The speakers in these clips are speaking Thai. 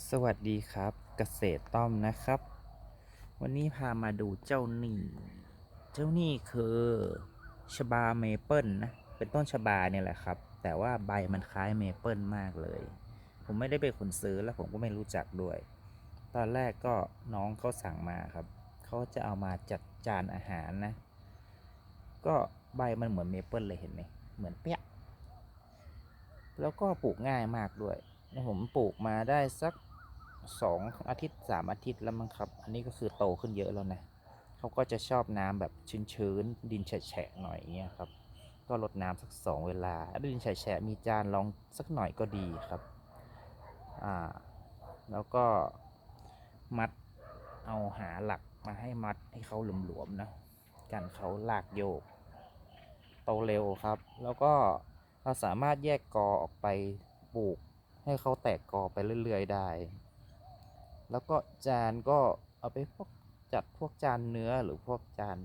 สวัสดีครับเกษตรต้อมนะครับ วันนี้พามาดูเจ้านี่เจ้านี่คือชบาเมเปิลนะ เป็นต้นชบาเนี่ยแหละครับ แต่ว่าใบมันคล้ายเมเปิลมากเลย ผมไม่ได้เป็นคนซื้อแล้วผมก็ไม่รู้จักด้วย ตอนแรกก็น้องเขาสั่งมาครับ เขาจะเอามาจัดจานอาหารนะ ก็ใบมันเหมือนเมเปิลเลยเห็นไหมเหมือนเปี้ยแล้วก็ปลูกง่ายมากด้วย ผมปลูกมาได้สักสองอาทิตย์สามอาทิตย์แล้วมั้งครับ อันนี้ก็คือโตขึ้นเยอะแล้วนะเขาก็จะชอบน้ำแบบชื้นๆดินแฉะๆหน่อยเงี้ยครับ ก็รดน้ำสักสองเวลาดินแฉะมีจานรองสักหน่อยก็ดีครับอ่าแล้วก็มัดเอาหาหลักมาให้มัดให้เขาหลวมๆนะกันเขาลากโยก โตเร็วครับ แล้วก็เราสามารถแยกกอออกไปปลูก ให้เขาแตกกอไปเรื่อยๆได้ แล้วก็จานก็เอาไปพวกจัดพวกจานเนื้อหรือพวกจาน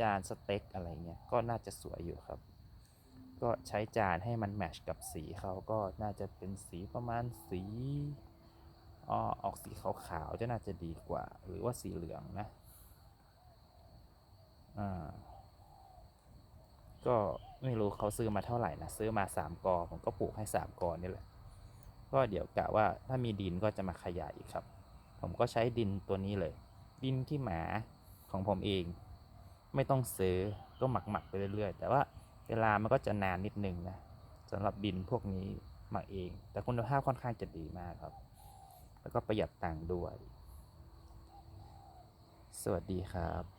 จานสเต็กอะไรเงี้ยก็น่าจะสวยอยู่ครับ ก็ใช้จานให้มันแมชกับสีเขาก็น่าจะเป็นสีประมาณสีอ้อออกสีขาวๆจะน่าจะดีกว่า หรือว่าสีเหลืองนะอ่าก็ไม่รู้เขาซื้อมาเท่าไหร่นะ ซื้อมาสามกอ ผมก็ปลูกให้สามกอนี่แหละ ก็เดี๋ยวกะว่าถ้ามีดินก็จะมาขยายอีกครับ ผมก็ใช้ดินตัวนี้เลย ดินที่หมาของผมเอง ไม่ต้องซื้อก็หมักหมักไปเรื่อยๆ แต่ว่าเวลามันก็จะนานนิดนึงนะสำหรับดินพวกนี้หมักเอง แต่คุณภาพค่อนข้างจะดีมากครับ แล้วก็ประหยัดตังค์ด้วย สวัสดีครับ